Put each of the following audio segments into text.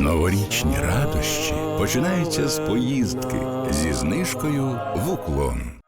Новорічні радощі починаються з поїздки зі знижкою в уклон.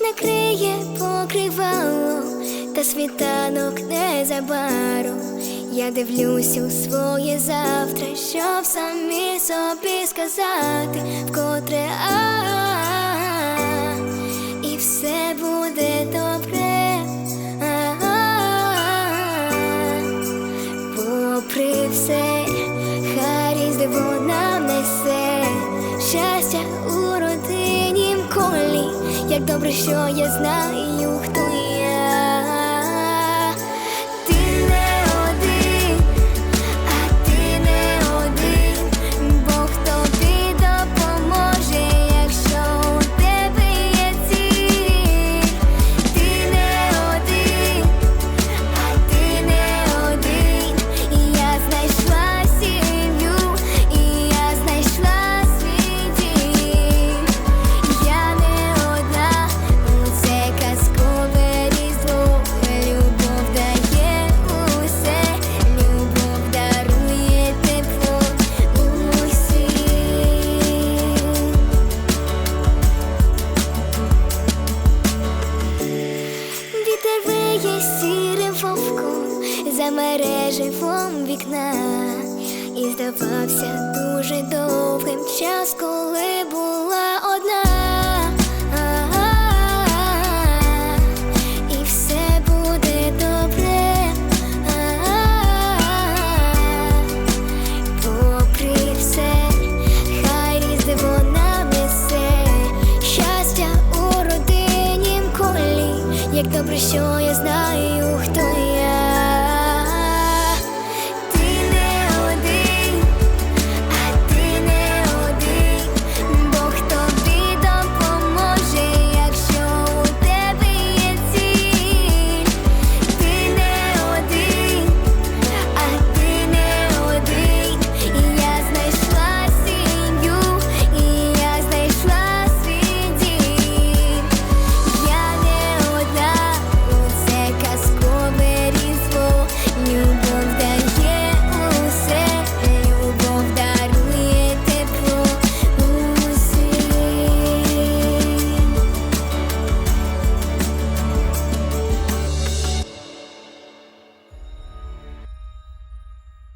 Накриє покривало, та світанок незабаром. Я дивлюсь у своє завтра, щоб самі собі сказати, вкотре добре, що я знаю, хто вовком за мереживом вікна, і здавався дуже довгим час, коли була одна. Як добре, що я